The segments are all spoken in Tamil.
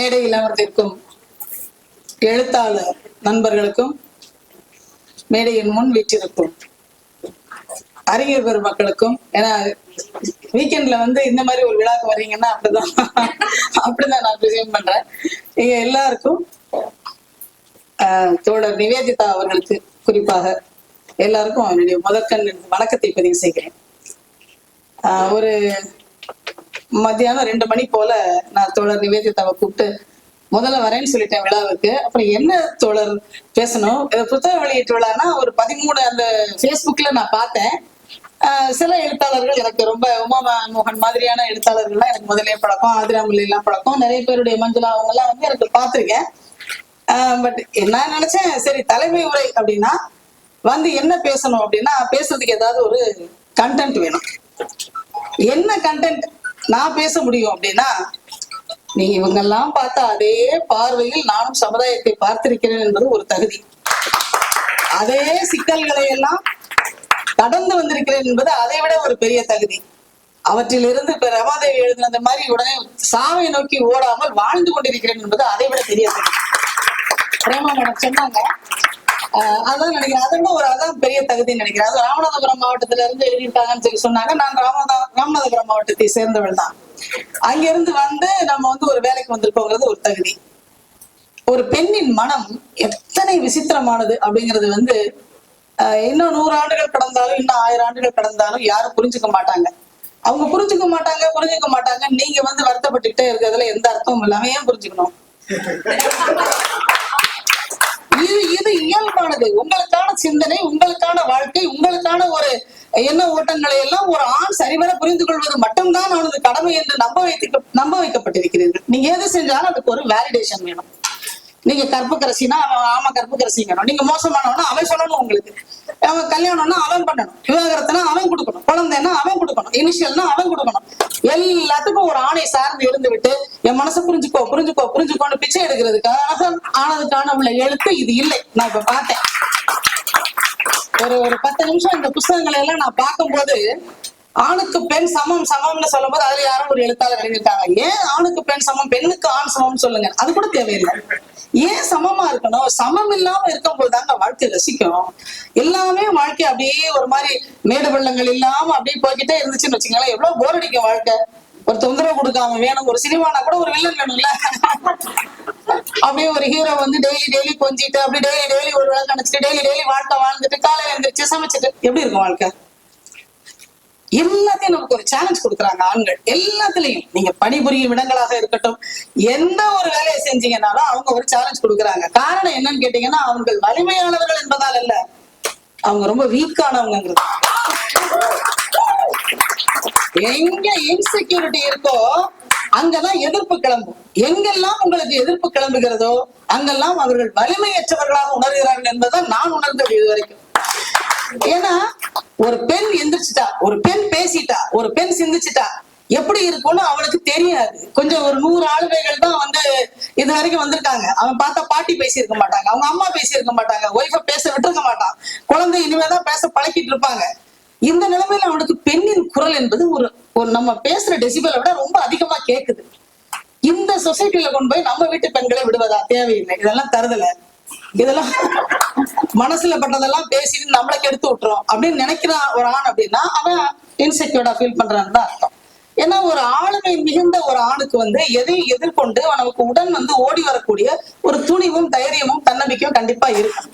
மேடையில் அமர்ந்திருக்கும் எழுத்தாளர் நண்பர்களுக்கும் மேடையின் முன் வீற்றிருக்கும் அறிஞர் பெருமக்களுக்கும் ஏன்னா வீக்கெண்ட்ல வந்து இந்த மாதிரி ஒரு விழாக்கு வர்றீங்கன்னா அப்படிதான். அப்படிதான் நான் ப்ரிசியூம் பண்றேன். இங்க எல்லாருக்கும் ஆஹ், தோழர் நிவேதிதா அவர்களுக்கு குறிப்பாக எல்லாருக்கும் என்னுடைய முதற்கண் வணக்கத்தை பதிவு செய்கிறேன். ஆஹ், ஒரு மத்தியானம் ரெண்டு மணி போல நான் தோழர் நிவேதிதாவை கூப்பிட்டு முதல்ல வரேன்னு சொல்லிட்டேன் விழாவுக்கு. அப்புறம் என்ன தோழர் பேசணும்? இது புத்தக வெளியீட்டு விழான்னா ஒரு பதிமூணு அந்த ஃபேஸ்புக்ல நான் பார்த்தேன். ஆஹ் சில எழுத்தாளர்கள் எனக்கு ரொம்ப உமா மோகன் மாதிரியான எழுத்தாளர்கள்லாம் எனக்கு முதலே பழக்கம் ஆதிராமல்லி எல்லாம் பழக்கம். நிறைய பேருடைய மஞ்சுளா அவங்க எல்லாம் வந்து எனக்கு பார்த்திருக்கேன். பட் நான் நினைச்சேன் சரி தலைமை உரை அப்படின்னா வந்து என்ன பேசணும் அப்படின்னா பேசுறதுக்கு ஏதாவது ஒரு கண்டென்ட் வேணும். என்ன கண்டென்ட் நான் பேச முடியும் அப்படின்னா நீ இவங்கெல்லாம் பார்த்த அதே பார்வையில் நானும் சமுதாயத்தை பார்த்திருக்கிறேன் என்பது ஒரு தகுதி. அதே சிக்கல்களை எல்லாம் கடந்து வந்திருக்கிறேன் என்பது அதை விட ஒரு பெரிய தகுதி. அவற்றிலிருந்து இப்ப ரமாதேவி எழுதினது மாதிரி உடனே சாவை நோக்கி ஓடாமல் வாழ்ந்து கொண்டிருக்கிறேன் என்பது அதை விட பெரிய தகுதி. பிரேமா மேடம் சொன்னாங்க அதான் நினைக்கிறேன். அதுல ஒரு அதான் பெரிய தகுதின்னு நினைக்கிறேன். அது ராமநாதபுரம் மாவட்டத்துல இருந்து எழுதிட்டாங்கன்னு சொல்லி சொன்னாங்க. நான் ராமநாத ராமநாதபுரம் மாவட்டத்தை சேர்ந்தவள் தான். அங்கிருந்து வந்து நம்ம வந்து ஒரு வேலைக்கு வந்திருக்கோங்கிறது ஒரு தகுதி. ஒரு பெண்ணின் மனம் எத்தனை விசித்திரமானது அப்படிங்கிறது வந்து இன்னும் நூறு ஆண்டுகள் கடந்தாலும் இன்னும் ஆயிரம் ஆண்டுகள் கடந்தாலும் யாரும் புரிஞ்சுக்க மாட்டாங்க. அவங்க புரிஞ்சுக்க மாட்டாங்க புரிஞ்சுக்க மாட்டாங்க. நீங்க வந்து வருத்தப்பட்டுக்கிட்டே இருக்கிறதுல எந்த அர்த்தமும் இல்லாம ஏன் புரிஞ்சுக்கணும்? கிடையாது உங்களுக்கான சிந்தனை உங்களுக்கான வாழ்க்கை உங்களுக்கான ஒரு எண்ண ஓட்டங்களை எல்லாம் ஒரு ஆண் சரிவர புரிந்து கொள்வது மட்டும்தான் அவனது கடமை என்று நம்ப வைத்து நம்ப வைக்கப்பட்டிருக்கிறீர்கள். நீங்க எது செஞ்சாலும் அதுக்கு ஒரு வேலிடேஷன் வேணும். நீங்க கற்புக்கரசினா அவன் ஆமா கற்புக்கரசிங்கணும் நீங்க மோசமானவனா அவன் சொல்லணும் உங்களுக்கு. அவன் கல்யாணம்னா அவன் பண்ணணும். விவாகரத்துனா அவன் கொடுக்கணும். குழந்தைன்னா அவன் கொடுக்கணும். இனிஷியல்னா அவன் கொடுக்கணும். எல்லாத்துக்கும் ஒரு ஆணை சார்ந்து இருந்து விட்டு என் மனசை புரிஞ்சுக்கோ புரிஞ்சுக்கோ புரிஞ்சுக்கோன்னு பிச்சை எடுக்கிறதுக்காக ஆனதுக்கான உள்ள எழுத்து இது இல்லை. நான் இப்ப பார்த்தேன். ஒரு ஒரு பத்து நிமிஷம் இந்த புஸ்தகங்களை எல்லாம் நான் பார்க்கும்போது ஆணுக்கு பெண் சமம் சமம்னு சொல்லும் போது அதுல யாரும் ஒரு எழுத்தாளர் எழுதிட்டாங்க ஏன் ஆணுக்கு பெண் சமம் பெண்ணுக்கு ஆண் சமம் சொல்லுங்க? அது கூட தேவையில்லை. ஏன் சமமா இருக்கணும்? சமம் இல்லாம இருக்கும்போது தாங்க வாழ்க்கை ரசிக்கும். எல்லாமே வாழ்க்கை அப்படியே ஒரு மாதிரி மேடு வெள்ளங்கள் இல்லாம அப்படியே போய்கிட்டே இருந்துச்சுன்னு வச்சுங்களேன் எவ்வளவு போர் அடிக்கும் வாழ்க்கை. ஒரு தொந்தரவு கொடுக்காம வேணும். ஒரு சினிமானா கூட ஒரு வில்லன் வேணும்ல. அப்படியே ஒரு ஹீரோ வந்து டெய்லி டெய்லி கொஞ்சிட்டு அப்படி டெய்லி டெய்லி ஒரு வேலை நினைச்சிட்டு டெய்லி டெய்லி வாழ்க்கை வாழ்ந்துட்டு காலையில எழுந்திரிச்சு சமைச்சிட்டு எப்படி இருக்கும் வாழ்க்கை? எல்லாத்தையும் நமக்கு ஒரு சேலஞ்ச் கொடுக்குறாங்க ஆண்கள். எல்லாத்துலயும். நீங்க பணிபுரியும் இடங்களாக இருக்கட்டும் எந்த ஒரு வேலையை செஞ்சீங்கன்னாலும் அவங்க ஒரு சேலஞ்ச் கொடுக்குறாங்க. காரணம் என்னன்னு கேட்டீங்கன்னா அவங்க வலிமையானவர்கள் என்பதால் அல்ல. அவங்க ரொம்ப வீக்கானவங்கிறது எங்க இன்செக்யூரிட்டி இருக்கோ அங்கதான் எதிர்ப்பு கிளம்பும். எங்கெல்லாம் உங்களுக்கு எதிர்ப்பு கிளம்புகிறதோ அங்கெல்லாம் அவர்கள் வலிமையற்றவர்களாக உணர்கிறார்கள் என்பதுதான் நான் உணர்ந்தது இது வரைக்கும். ஏன்னா ஒரு பெண் எந்திரிச்சிட்டா ஒரு பெண் பேசிட்டா ஒரு பெண் சிந்திச்சிட்டா எப்படி இருக்கும்னு அவனுக்கு தெரியாது. கொஞ்சம் ஒரு நூறு ஆளுமைகள் தான் வந்து இது வரைக்கும் வந்திருக்காங்க. அவன் பார்த்தா பாட்டி பேசியிருக்க மாட்டாங்க அவங்க அம்மா பேசியிருக்க மாட்டாங்க ஒய்ஃபை பேச விட்டுருக்க மாட்டான். குழந்தை இனிமேதான் பேச பழக்கிட்டு இருப்பாங்க. இந்த நிலைமையில அவனுக்கு பெண்ணின் குரல் என்பது ஒரு ஒரு நம்ம பேசுற டெசிபலை விட ரொம்ப அதிகமா கேக்குது. இந்த சொசைட்டில கொண்டு போய் நம்ம வீட்டு பெண்களை விடுவதா? தேவையில்லை. இதெல்லாம் தருதுல இதெல்லாம் மனசுல பட்டதெல்லாம் பேசிட்டு நம்மளை கெடுத்து விட்டுரும் அப்படின்னு நினைக்கிறான் ஒரு ஆண் அப்படின்னா அவன் இன்செக்யூர்டா ஃபீல் பண்றான்னு தான் அர்த்தம். ஏன்னா ஒரு ஆளுமை மிகுந்த ஒரு ஆணுக்கு வந்து எதையும் எதிர்கொண்டு அவனுக்கு உடன் வந்து ஓடி வரக்கூடிய ஒரு துணிவும் தைரியமும் தன்னம்பிக்கையும் கண்டிப்பா இருக்கும்.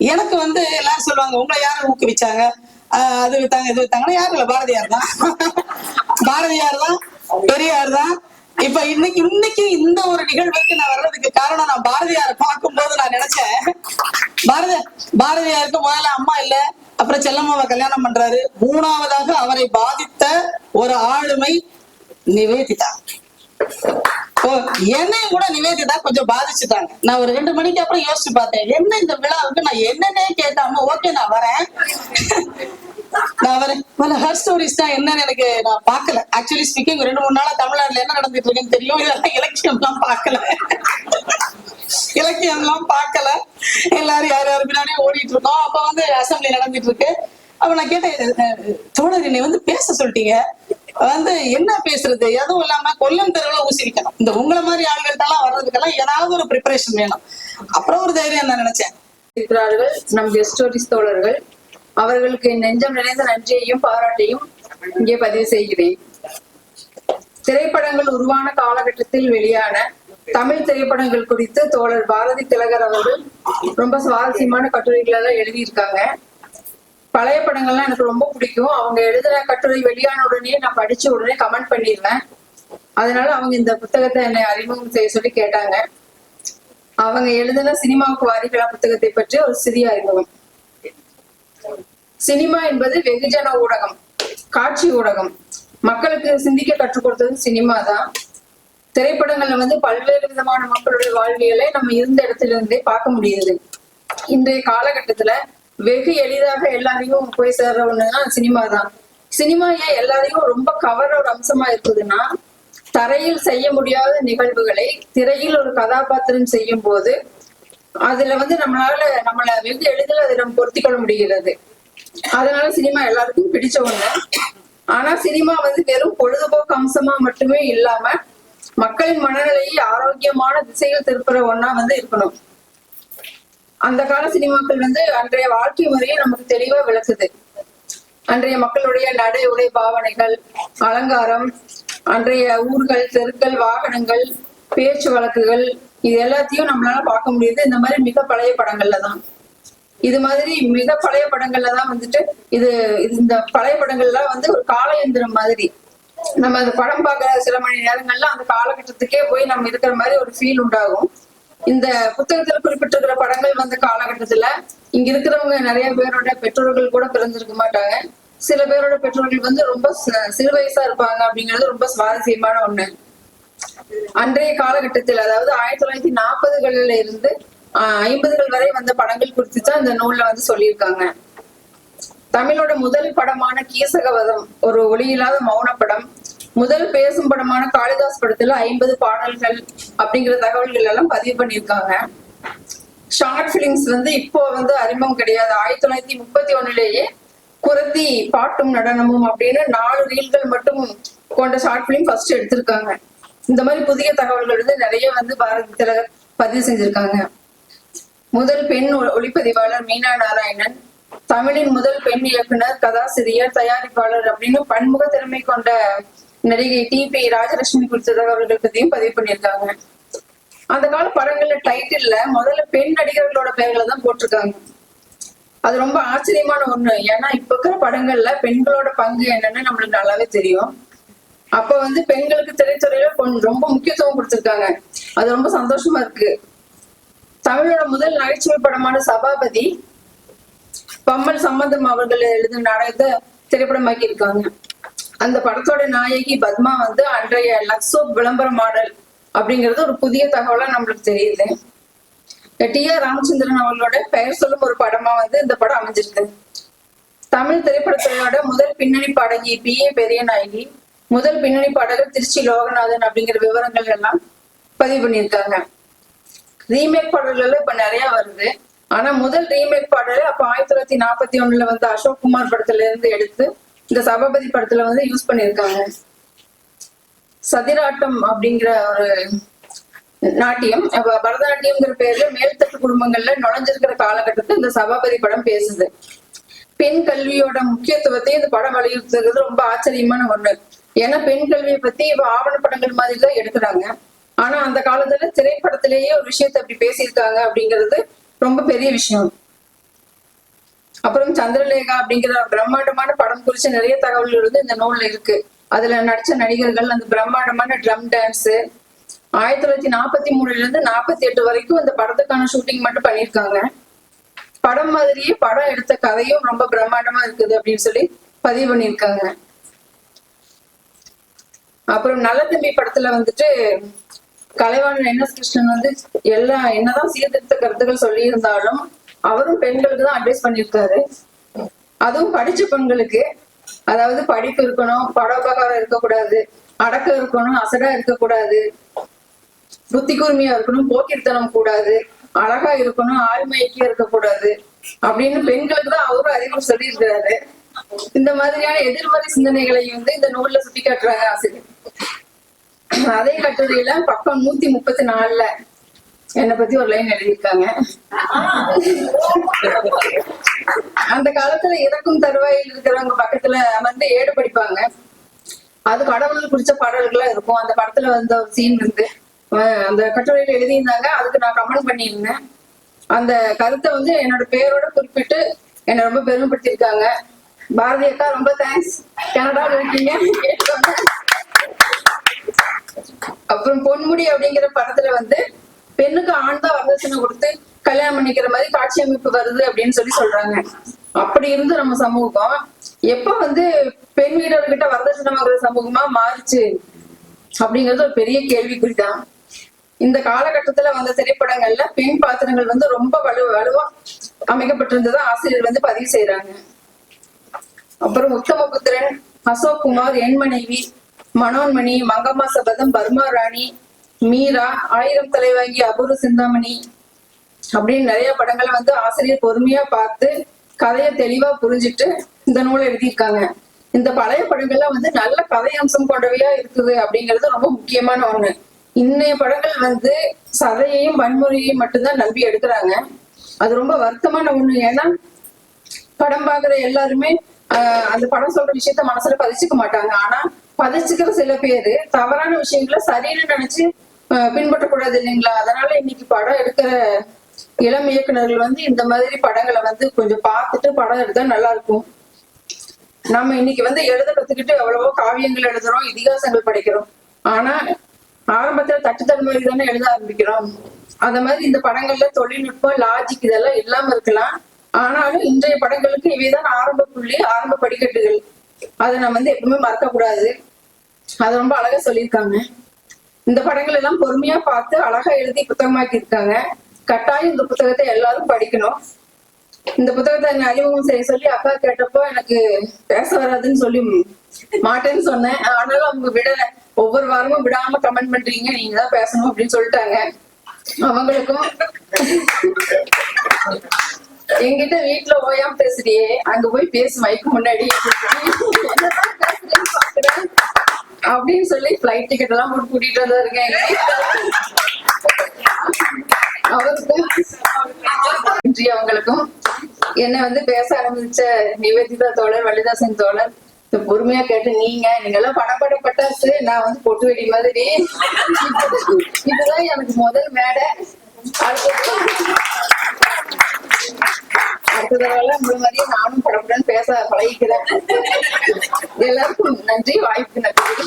எனக்கு வந்து எல்லாரும் சொல்லுவாங்க உங்களை யாரும் ஊக்குவிச்சாங்க? அது வித்தாங்க இது வித்தாங்கன்னா யாரும் இல்ல பாரதியார் தான். பாரதியார் தான் பெரியார் தான். இப்ப இன்னைக்கு இன்னைக்கு இந்த ஒரு நிகழ்வுக்கு நான் வர்றதுக்கு காரணம் நான் பாரதியார் பார்க்கும் போது நான் நினைச்சேன். பாரதி பாரதியாருக்கு முதல்ல அம்மா இல்ல அப்புறம் செல்லம்மாவை கல்யாணம் பண்றாரு. மூணாவதாக அவரை பாதித்த ஒரு ஆளுமை நிவேதிதா. என்னையும் கூட நிவேதிதா கொஞ்சம் பாதிச்சுட்டாங்க. நான் ஒரு ரெண்டு மணிக்கு அப்புறம் யோசிச்சு பார்த்தேன் என்ன இந்த விழாவுக்கு நான் என்னன்னே கேட்டாம ஓகே நான் வரேன். நான் வரேன் ஹர் ஸ்டோரிஸ் தான் என்னன்னு எனக்கு நான் பார்க்கல. ஆக்சுவலி ஸ்பீக்கிங் ரெண்டு மூணு நாளா தமிழ்நாட்டுல என்ன நடந்துட்டு இருக்குன்னு தெரியும். இதெல்லாம் இலக்கியம் எல்லாம் பார்க்கல. இலக்கியம் எல்லாம் பார்க்கல. எல்லாரும் யார் யார் பின்னாடியும் ஓடிட்டு இருக்கோம் அப்ப வந்து அசம்பிளி நடந்துட்டு இருக்கு. அப்ப நான் கேட்டேன் தோழர் என்னை வந்து பேச சொல்லிட்டீங்க. வந்து என்ன பேசுறது? எதுவும் இல்லாம கொல்லம் தெருவுல ஊசி வைக்கணும் இந்த உங்களை மாதிரி ஆள்கள்ட்டெல்லாம் வர்றதுக்கெல்லாம் ஏதாவது ஒரு ப்ரிப்பரேஷன் வேணும். அப்புறம் ஒரு தைரியம் நான் நினைச்சேன். இருக்கிறார்கள் நம் கெஸ்டோரிஸ் தோழர்கள். அவர்களுக்கு நெஞ்சம் நிறைந்த நன்றியையும் பாராட்டையும் இங்கே பதிவு செய்கிறேன். திரைப்படங்கள் உருவான காலகட்டத்தில் வெளியான தமிழ் திரைப்படங்கள் குறித்து தோழர் பாரதி திலகர் அவர்கள் ரொம்ப சுவாரஸ்யமான கட்டுரைகள் எல்லாம் எழுதியிருக்காங்க. பழைய படங்கள்லாம் எனக்கு ரொம்ப பிடிக்கும். அவங்க எழுதுன கட்டுரை வெளியான உடனே நான் படிச்ச உடனே கமெண்ட் பண்ணிடுவேன் அதனால அவங்க இந்த புத்தகத்தை என்னை அறிமுகம் செய்ய சொல்லி கேட்டாங்க. அவங்க எழுதின சினிமாவுக்கு வாரிகளா புத்தகத்தை பற்றி ஒரு சிறிய அறிமுகம். சினிமா என்பது வெகுஜன ஊடகம் காட்சி ஊடகம். மக்களுக்கு சிந்திக்க கற்றுக் கொடுத்தது சினிமா தான் திரைப்படங்கள்ல வந்து பல்வேறு விதமான மக்களுடைய வாழ்வியலை நம்ம இருந்த இடத்துல இருந்தே பார்க்க முடியுது. இன்றைய காலகட்டத்துல வெகு எளிதாக எல்லாரையும் போய் சேர்ற ஒண்ணுதான் சினிமா தான். சினிமா ஏன் எல்லாரையும் ரொம்ப கவர ஒரு அம்சமா இருக்குதுன்னா தரையில் செய்ய முடியாத நிகழ்வுகளை திரையில் ஒரு கதாபாத்திரம் செய்யும் போது அதுல வந்து நம்மளால நம்மள வெகு எளிதில் அதை நம்ம பொருத்தி கொள்ள முடிகிறது. அதனால சினிமா எல்லாருக்கும் பிடிச்ச ஒண்ணு. ஆனா சினிமா வந்து வெறும் பொழுதுபோக்கு அம்சமா மட்டுமே இல்லாம மக்களின் மனநிலையை ஆரோக்கியமான திசையில் திருப்புற ஒன்னா வந்து இருக்கணும். அந்த கால சினிமாக்கள் வந்து அன்றைய வாழ்க்கை முறையை நமக்கு தெளிவா விளக்குது. அன்றைய மக்களுடைய நடை உடை பாவனைகள் அலங்காரம் அன்றைய ஊர்கள் தெருக்கள் வாகனங்கள் பேச்சு வழக்குகள் இது எல்லாத்தையும் நம்மளால பார்க்க முடியுது. இந்த மாதிரி மிக பழைய படங்கள்ல தான். இது மாதிரி மிக பழைய படங்கள்ல தான் வந்துட்டு இது இந்த பழைய படங்கள்லாம் வந்து ஒரு கால எந்திரம் மாதிரி. நம்ம அந்த படம் பார்க்குற சில மணி நேரங்கள்ல அந்த காலகட்டத்துக்கே போய் நம்ம இருக்கிற மாதிரி ஒரு ஃபீல் உண்டாகும். இந்த புத்தகத்துல குறிப்பிட்டிருக்கிற படங்கள் வந்த காலகட்டத்துல இங்க இருக்கிறவங்க நிறைய பேரோட பெற்றோர்கள் கூட பிறந்திருக்க மாட்டாங்க. சில பேரோட பெற்றோர்கள் வந்து ரொம்ப சிறு வயசா இருப்பாங்க அப்படிங்கிறது ரொம்ப சுவாரஸ்யமான ஒண்ணு. அன்றைய காலகட்டத்தில் அதாவது ஆயிரத்தி தொள்ளாயிரத்தி நாற்பதுகள்ல இருந்து ஆஹ், ஐம்பதுகள் வரை வந்த படங்கள் குறித்து தான் இந்த நூல்ல வந்து சொல்லியிருக்காங்க. தமிழோட முதல் படமான கீசகவதம் ஒரு ஒளியில்லாத மௌன படம் முதல் பேசும் படமான காளிதாஸ் படத்துல ஐம்பது பாடல்கள் அப்படிங்கிற தகவல்கள் எல்லாம் பதிவு பண்ணியிருக்காங்க. ஷார்ட் பிலிம்ஸ் வந்து இப்போ வந்து அறிமுகம் கிடையாது. ஆயிரத்தி தொள்ளாயிரத்தி முப்பத்தி ஒண்ணுலேயே குரத்தி பாட்டும் நடனமும் அப்படின்னு நாலு ரீல்கள் மட்டும் கொண்ட ஷார்ட் பிலிம் ஃபர்ஸ்ட் எடுத்திருக்காங்க. இந்த மாதிரி புதிய தகவல்கள் வந்து நிறைய வந்து பாரதி திலகர் பதிவு செஞ்சிருக்காங்க. முதல் பெண் ஒளிப்பதிவாளர் மீனா நாராயணன் தமிழின் முதல் பெண் இயக்குனர் கதாசிரியர் தயாரிப்பாளர் அப்படின்னு பன்முக திறமை கொண்ட நடிகை டி பி ராஜலட்சுமி குறித்த தகவல்கள் பத்தியும் பதிவு பண்ணியிருக்காங்க. அந்த கால படங்கள்ல டைட்டில்ல முதல்ல பெண் நடிகர்களோட பெயர்களை தான் போட்டிருக்காங்க. அது ரொம்ப ஆச்சரியமான ஒண்ணு. ஏன்னா இப்ப இருக்கிற படங்கள்ல பெண்களோட பங்கு என்னன்னு நம்மளுக்கு நல்லாவே தெரியும். அப்ப வந்து பெண்களுக்கு திரைத்துறையில கொஞ்சம் ரொம்ப முக்கியத்துவம் கொடுத்திருக்காங்க. அது ரொம்ப சந்தோஷமா இருக்கு. தமிழோட முதல் நகைச்சுவை படமான சபாபதி பம்மல் சம்பந்தம் அவர்கள் எழுதும் நாடகத்தை திரைப்படமாக்கி இருக்காங்க. அந்த படத்தோட நாயகி பத்மா வந்து அன்றைய லக்ஸோ விளம்பர மாடல் அப்படிங்கிறது ஒரு புதிய தகவலா நம்மளுக்கு தெரியுது. டி ஆர் ராமச்சந்திரன் அவர்களோட பெயர் சொல்லும் ஒரு படமா வந்து இந்த படம் அமைஞ்சிருக்கு. தமிழ் திரைப்படத்துறையோட முதல் பின்னணி பாடகி பி ஏ பெரிய நாயகி முதல் பின்னணி பாடகர் திருச்சி லோகநாதன் அப்படிங்கிற விவரங்கள் எல்லாம் பதிவு பண்ணியிருக்காங்க. ரீமேக் பாடல்கள் இப்ப நிறைய வருது. ஆனா முதல் ரீமேக் பாடல் அப்ப ஆயிரத்தி தொள்ளாயிரத்தி நாற்பத்தி ஒண்ணுல வந்து அசோக் குமார் படத்துல இருந்து எடுத்து இந்த சபாபதி படத்துல வந்து யூஸ் பண்ணியிருக்காங்க. சதிராட்டம் அப்படிங்கிற ஒரு நாட்டியம். பரதநாட்டியம்ங்கிற பேர்ல மேல்தட்டு குடும்பங்கள்ல நுழைஞ்சிருக்கிற காலகட்டத்தை இந்த சபாபதி படம் பேசுது. பெண் கல்வியோட முக்கியத்துவத்தை இந்த படம் வலியுறுத்துறது ரொம்ப ஆச்சரியமான ஒண்ணு. ஏன்னா பெண் கல்வியை பத்தி இப்ப ஆவணப்படங்கள் மாதிரி தான் எடுக்கிறாங்க. ஆனா அந்த காலத்துல திரைப்படத்திலேயே ஒரு விஷயத்தை அப்படி பேசியிருக்காங்க அப்படிங்கிறது ரொம்ப பெரிய விஷயம். அப்புறம் சந்திரலேகா அப்படிங்கிற பிரம்மாண்டமான படம் குறிச்ச நிறைய தகவல்கள் வந்து இந்த நூல்ல இருக்கு. அதுல நடிச்ச நடிகர்கள் அந்த பிரம்மாண்டமான ட்ரம் டான்ஸ் ஆயிரத்தி தொள்ளாயிரத்தி நாற்பத்தி மூணுல இருந்து நாற்பத்தி எட்டு வரைக்கும் அந்த படத்துக்கான ஷூட்டிங் மட்டும் பண்ணியிருக்காங்க. படம் மாதிரியே படம் எடுத்த கதையும் ரொம்ப பிரம்மாண்டமா இருக்குது அப்படின்னு சொல்லி பதிவு பண்ணியிருக்காங்க. அப்புறம் நல்ல தம்பி படத்துல வந்துட்டு கலைவாணன் என் எஸ் கிருஷ்ணன் வந்து எல்லா என்னதான் சீர்திருத்த கருத்துக்கள் சொல்லி இருந்தாலும் அவரும் பெண்களுக்கு தான் அட்வைஸ் பண்ணியிருக்காரு. அதுவும் படிச்ச பெண்களுக்கு. அதாவது படிப்பு இருக்கணும் படோபகாரம் இருக்கக்கூடாது அடக்கம் இருக்கணும் அசடா இருக்கக்கூடாது புத்தி கூர்மையா இருக்கணும் போக்கிருத்தனம் கூடாது அழகா இருக்கணும் ஆழ்மையக்கியா இருக்கக்கூடாது அப்படின்னு பெண்களுக்கு தான் அவரும் அறிவு சொல்லியிருக்கிறாரு. இந்த மாதிரியான எதிர்மறை சிந்தனைகளை வந்து இந்த நூல்ல சுட்டி காட்டுறாங்க ஆசிரியர். அதே கட்டுரையில பக்கம் நூத்தி முப்பத்தி நாலுல என்னை பத்தி ஒரு லைன் எழுதியிருக்காங்க. அந்த காலத்துல இறக்கும் தருவாயில் இருக்கிறவங்க பக்கத்துல அமர்ந்து ஏடு படிப்பாங்க. அது கடவுளுக்கு பிடிச்ச பாடல்களா இருக்கும். அந்த படத்துல வந்த ஒரு சீன் இருந்து அந்த கட்டுரையில எழுதியிருந்தாங்க. அதுக்கு நான் கமெண்ட் பண்ணியிருந்தேன். அந்த கருத்தை வந்து என்னோட பேரோட குறிப்பிட்டு என்னை ரொம்ப பெருமைப்படுத்தியிருக்காங்க. பாரதி அக்கா ரொம்ப தேங்க்ஸ் கனடாவில் இருக்கீங்க. அப்புறம் பொன்முடி அப்படிங்கிற படத்துல வந்து பெண்ணுக்கு ஆண் தான் வரதட்சணை கொடுத்து கல்யாணம் பண்ணிக்கிற மாதிரி காட்சி அமைப்பு வருது அப்படின்னு சொல்லி சொல்றாங்க. அப்படி இருந்து நம்ம சமூகம் எப்ப வந்து பெண் வீரர்கிட்ட வரதட்சணை வாங்குற சமூகமா மாறுச்சு அப்படிங்கிறது ஒரு பெரிய கேள்விக்குறிதான். இந்த காலகட்டத்துல வந்த திரைப்படங்கள்ல பெண் பாத்திரங்கள் வந்து ரொம்ப வலு வலுவா அமைக்கப்பட்டிருந்ததா ஆசிரியர் வந்து பதிவு செய்யறாங்க அப்புறம் உத்தமபுத்திரன் அசோக் குமார் என் மனைவி மனோன்மணி மங்கம்மா சபதம் பர்மா ராணி மீரா ஆயிரம் தலைவாங்கி அபூர்வ சிந்தாமணி அப்படின்னு நிறைய படங்களை வந்து ஆசிரியர் பொறுமையா பார்த்து கதையை தெளிவா புரிஞ்சுட்டு இந்த நூலை எழுதியிருக்காங்க. இந்த பழைய படங்கள்லாம் வந்து நல்ல கதை அம்சம் கொண்டவையா இருக்குது அப்படிங்கிறது ரொம்ப முக்கியமான ஒண்ணு. இன்னைய படங்கள் வந்து சதையையும் வன்முறையையும் மட்டும்தான் நம்பி எடுக்கிறாங்க. அது ரொம்ப வருத்தமான ஒண்ணு. ஏன்னா படம் பாக்குற எல்லாருமே ஆஹ் அந்த படம் சொல்ற விஷயத்த மனசுல பதிச்சுக்க மாட்டாங்க. ஆனா பதிச்சுக்கிற சில பேரு தவறான விஷயங்களை சரின்னு நினைச்சு பின்பற்றக்கூடாது இல்லைங்களா? அதனால இன்னைக்கு படம் எடுக்கிற இளம் இயக்குனர்கள் வந்து இந்த மாதிரி படங்களை வந்து கொஞ்சம் பார்த்துட்டு படம் எடுத்தா நல்லா இருக்கும். நம்ம இன்னைக்கு வந்து எழுத கத்துக்கிட்டு எவ்வளவோ காவியங்கள் எழுதுறோம் இதிகாசங்கள் படிக்கிறோம். ஆனா ஆரம்பத்துல தட்டுத்தல் மாதிரி தானே எழுத ஆரம்பிக்கிறோம். அந்த மாதிரி இந்த படங்கள்ல தொழில்நுட்பம் லாஜிக் இதெல்லாம் இல்லாம இருக்கலாம். ஆனாலும் இன்றைய படங்களுக்கு இவைதான் ஆரம்ப புள்ளி ஆரம்ப படிக்கட்டுகள். அதை நம்ம வந்து எப்பவுமே மறக்க கூடாது அது ரொம்ப அழகா சொல்லியிருக்காங்க. இந்த படங்கள் எல்லாம் பொறுமையா பார்த்து அழகா எழுதி புத்தகமாக்கி இருக்காங்க கட்டாயம் இந்த புத்தகத்தை எல்லாரும் படிக்கணும். இந்த புத்தகத்தை என்ன அறிமுகம் செய்ய சொல்லி அக்கா கேட்டப்போ எனக்கு பேச வராதுன்னு சொல்லி மாட்டேன்னு சொன்னேன். ஆனாலும் அவங்க விடல ஒவ்வொரு வாரமும் விடாம கமெண்ட் பண்றீங்க நீங்க தான் பேசணும் அப்படின்னு சொல்லிட்டாங்க. அவங்களுக்கும் எங்கிட்ட வீட்டுல ஓயாம பேசுறியே அங்க போய் பேசு மைக்கு முன்னாடி. என்னதான் பேசுறேன்னு பாக்குறேன். அப்படின்னு சொல்லி ஃபிளைட் டிக்கெட் எல்லாம் போட்டு கூட்டிட்டு வந்தா இருக்கேன். எங்க நன்றி அவங்களுக்கும். என்ன வந்து பேச ஆரம்பிச்ச நிவேதிதா தோழர் வள்ளிதாசன் தோழர் பொறுமையா கேட்டு நீங்க நீங்க எல்லாம் படப்பட பட்டாசு நான் வந்து பொட்டு வெடி மாதிரி. இதுதான் எனக்கு முதல் மேடை. அடுத்த தடவை உங்களை மாதிரியே நானும் படப்படன்னு பேச பழகிக்கிறேன். எல்லாருக்கும் நன்றி. வாய்ப்பு நன்றி.